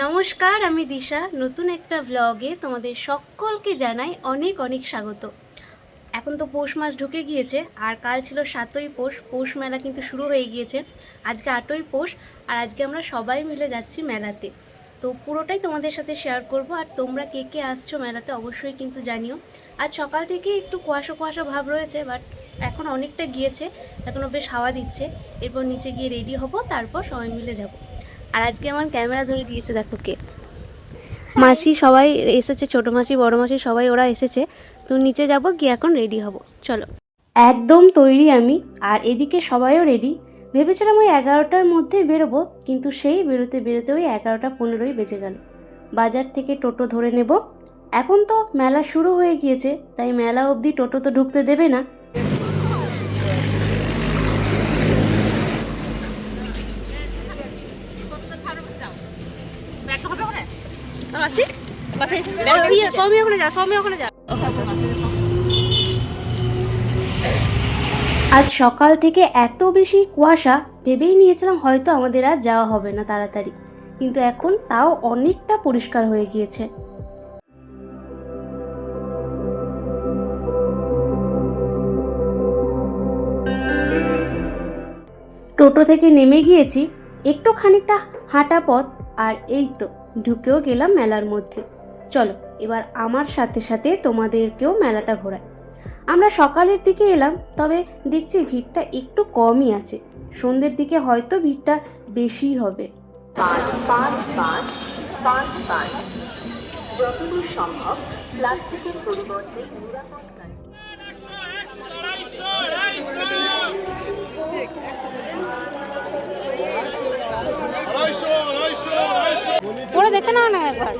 নমস্কার, আমি দিশা। নতুন একটা ব্লগে তোমাদের সকলকে জানাই অনেক অনেক স্বাগত। এখন তো পৌষ মাস ঢুকে গিয়েছে, আর কাল ছিল সাতই পৌষ। পৌষ মেলা কিন্তু শুরু হয়ে গিয়েছে। আজকে আটই পৌষ, আর আজকে আমরা সবাই মিলে যাচ্ছি মেলাতে। তো পুরোটাই তোমাদের সাথে শেয়ার করব, আর তোমরা কে কে আসছো মেলাতে অবশ্যই কিন্তু জানিও। আজ সকাল থেকে একটু কুয়াশা কুয়াশা ভাব রয়েছে বাট এখন অনেকটা গিয়েছে এখনও বেশ হাওয়া দিচ্ছে। এরপর নিচে গিয়ে রেডি হব, তারপর সবাই মিলে যাব। আর আজকে আমার ক্যামেরা ধরে দিয়েছে, দেখো কে। মাসি সবাই এসেছে, ছোট মাসি, বড় মাসি, সবাই ওরা এসেছে। তো নিচে যাব, গিয়ে এখন রেডি হব। চলো। একদম তৈরি আমি, আর এদিকে সবাইও রেডি ভেবেছিলাম ওই এগারোটার মধ্যে বেরোবো, কিন্তু সেই বেরোতে বেরোতে ওই এগারোটা পনেরোই বেজে গেল। বাজার থেকে টোটো ধরে নেব। এখন তো মেলা শুরু হয়ে গিয়েছে, তাই মেলা অবধি টোটো তো ঢুকতে দেবে না। সৌমি ওখানে যা সৌমি ওখানে যা। আজ সকাল থেকে এত বেশি কুয়াশা ভেবেই নিয়েছিলাম হয়তো আমাদের আর যাওয়া হবে না তাড়াতাড়ি। কিন্তু এখন তাও অনেকটা পরিষ্কার হয়ে গিয়েছে। টোটো থেকে নেমে গিয়েছি একটু খানিকটা হাঁটা পথ আর এই তো ঢুকেও গেলাম মেলার মধ্যে চলো এবার আমার সাথে সাথে তোমাদেরকেও মেলাটা ঘোরায় আমরা সকালের দিকে এলাম তবে দেখছি ভিড়টা একটু কমই আছে সন্ধ্যের দিকে হয়তো ভিড়টা বেশি হবে পাঁচ পাঁচ পাঁচ পাঁচ পাঁচ যতদূর সম্ভব প্লাস্টিকের পরিবর্তে নিরাপদ ওরা দেখে নাও না একবার।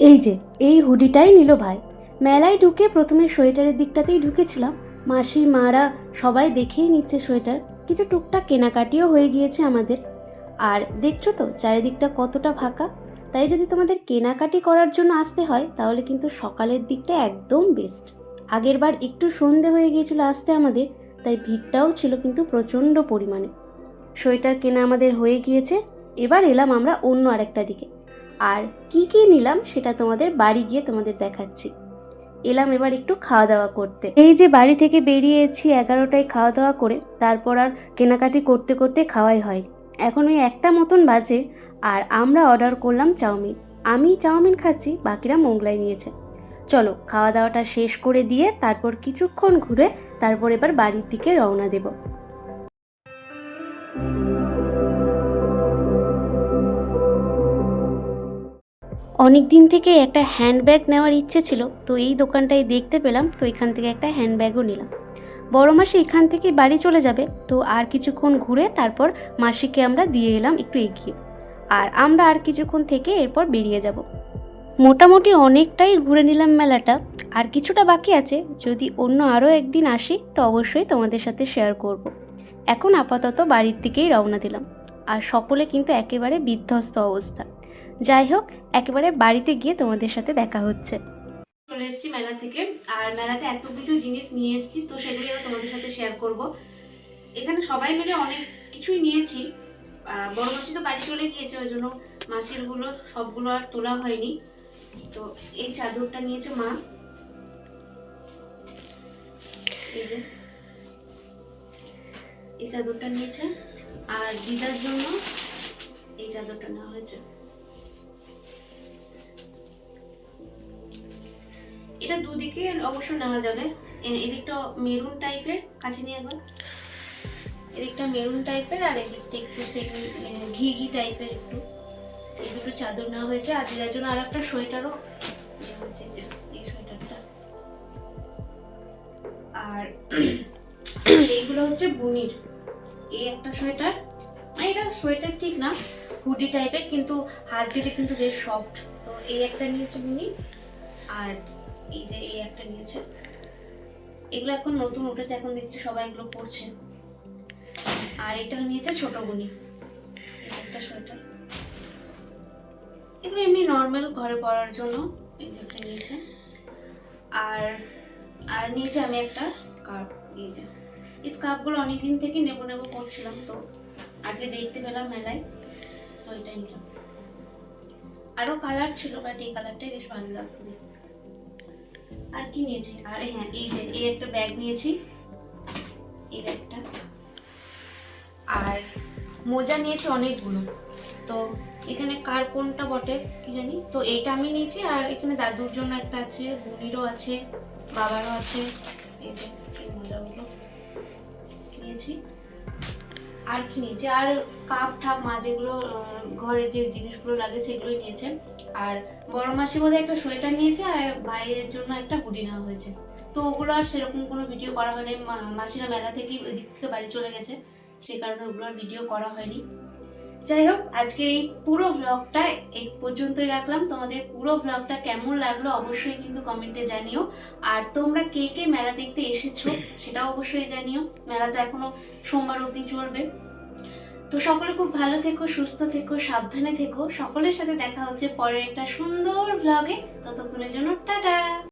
এই যে এই হুডিটাই নিল ভাই। মেলায় ঢুকে প্রথমে সোয়েটারের দিকটাতেই ঢুকেছিলাম। মাসি, মারা সবাই দেখেই নিচ্ছে সোয়েটার। কিছু টুকটাক কেনাকাটিও হয়ে গিয়েছে আমাদের। আর দেখছ তো, চারিদিকটা কতটা ফাঁকা। তাই যদি তোমাদের কেনাকাটি করার জন্য আসতে হয়, তাহলে কিন্তু সকালের দিকটা একদম বেস্ট আগের বার একটু সন্ধে হয়ে গিয়েছিল আসতে আমাদের, তাই ভিড়টাও ছিল কিন্তু প্রচণ্ড পরিমাণে। সোয়েটার কেনা আমাদের হয়ে গিয়েছে। এবার এলাম আমরা অন্য আরেকটা দিকে। আর কি কি নিলাম, সেটা তোমাদের বাড়ি গিয়ে তোমাদের দেখাচ্ছি। এলাম এবার একটু খাওয়া দাওয়া করতে। এই যে বাড়ি থেকে বেরিয়েছি এগারোটায় খাওয়া দাওয়া করে, তারপর আর কেনাকাটি করতে করতে খাওয়াই হয় এখন ওই একটা মতন বাজে আর আমরা অর্ডার করলাম চাউমিন। আমি চাউমিন খাচ্ছি, বাকিরা মোগলাই নিয়েছে। চলো খাওয়া দাওয়াটা শেষ করে দিয়ে তারপর কিছুক্ষণ ঘুরে তারপর এবার বাড়ির দিকে রওনা দেবো। অনেক দিন থেকে একটা হ্যান্ডব্যাগ নেওয়ার ইচ্ছে ছিল, তো এই দোকানটায় দেখতে পেলাম, তো এখান থেকে একটা হ্যান্ডব্যাগও নিলাম। বড় মাসি এখান থেকে বাড়ি চলে যাবে, তো আর কিছুক্ষণ ঘুরে তারপর মাসিকে আমরা দিয়ে এলাম একটু এগিয়ে। আর আমরা আর কিছুক্ষণ থেকে এরপর বেরিয়ে যাব। মোটামুটি অনেকটাই ঘুরে নিলাম মেলাটা। আর কিছুটা বাকি আছে, যদি অন্য আরও একদিন আসি, তো অবশ্যই তোমাদের সাথে শেয়ার করব। এখন আপাতত বাড়ির দিকেই রওনা দিলাম। আর সকলে কিন্তু একেবারে বিধ্বস্ত অবস্থা। যাই হোক, একেবারে বাড়িতে গিয়ে তোমাদের সাথে দেখা হচ্ছে। চলে এসেছি মেলা থেকে, আর মেলাতে এত কিছু জিনিস নিয়ে এসেছি, তো সেগুলি এবার তোমাদের সাথে শেয়ার করব। এখানে সবাই মিলে অনেক কিছুই নিয়েছি। বড় মাসি তো বাড়ি চলে গিয়েছে, ওই জন্য মাসিরগুলো সবগুলো আর তোলা হয়নি। তো এই চাদরটা নিয়েছে মা। এই যে, এই চাদরটা নিয়েছে। আর দিদার জন্য এই চাদরটা নেওয়া হয়েছে। এটা দুদিকে অবশ্য নেওয়া যাবে। এদিকটা মেরুন টাইপের, কাছে নিয়ে একবার। এদিকটা মেরুন টাইপের আর এদিকটা একটু সেই ঘি ঘি টাইপের একটু। এই দুটো চাদর নেওয়া হয়েছে। আর দিদার জন্য আর একটা সোয়েটারও হয়েছে, যে, এই সোয়েটারটা। আর এইগুলো হচ্ছে বুনির। এই একটা সোয়েটার মানে এটা সোয়েটার ঠিক না, হুডি টাইপের, কিন্তু হাত দিতে কিন্তু বেশ সফট। তো এই একটা নিয়েছে বুনি আর এই যে এই একটা নিয়েছে। এগুলো এখন নতুন উঠেছে, এখন দেখছি সবাই এগুলো পরছে। আর এটা নিয়েছে ছোট বুনি একটা সোয়েটার। এগুলো এমনি নর্মাল ঘরে পরার জন্য এগুলো একটা নিয়েছে। আর আর নিয়েছে আমি একটা স্কার্ফ নিয়েছে এই স্কার্ফগুলো অনেকদিন থেকে নেব নেব করছিলাম তো, আজকে দেখতে পেলাম মেলায়, তো এটা নিলাম। আরও কালার ছিল বাট এই কালারটাই বেশ ভালো লাগতো দেখতে আর কি নিয়েছি? আর হ্যাঁ এই যে, এই একটা ব্যাগ নিয়েছি। এই ব্যাগটা আর মোজা নিয়েছি অনেকগুলো। তো এখানে কার কোনটা বটে, কি জানি? তো এইটা আমি নিয়েছি, আর এখানে দাদুর জন্য একটা আছে, বুনিরও আছে, বাবারও আছে। এই যে, এই মোজাগুলো নিয়েছি। আর কি নিয়েছে? আর কাপ ঠাপ, মা যেগুলো ঘরের যে জিনিসগুলো লাগে সেগুলোই নিয়েছে। আর বড় মাসি বোধহয় একটা সোয়েটার নিয়েছে আর ভাইয়ের জন্য একটা হুডি নেওয়া হয়েছে। তো ওগুলো আর সেরকম কোনো ভিডিও করা হয়নি। মাসিরা মেলা থেকে ওই দিক থেকে বাড়ি চলে গেছে। সেই কারণে ওগুলো আর ভিডিও করা হয়নি। যাই হোক, আজকের এই পুরো ভ্লগটা এই পর্যন্তই রাখলাম। তোমাদের পুরো ভ্লগটা কেমন লাগল অবশ্যই কিন্তু কমেন্টে জানিও। আর তোমরা কে কে মেলা দেখতে এসেছ সেটাও অবশ্যই জানিও। মেলা তো এখনও সোমবার অবধি চলবে। তো সকলে খুব ভালো থেকো, সুস্থ থেকো, সাবধানে থেকো। সকলের সাথে দেখা হচ্ছে পরের একটা সুন্দর ভ্লগে ততক্ষণের জন্য টাটা!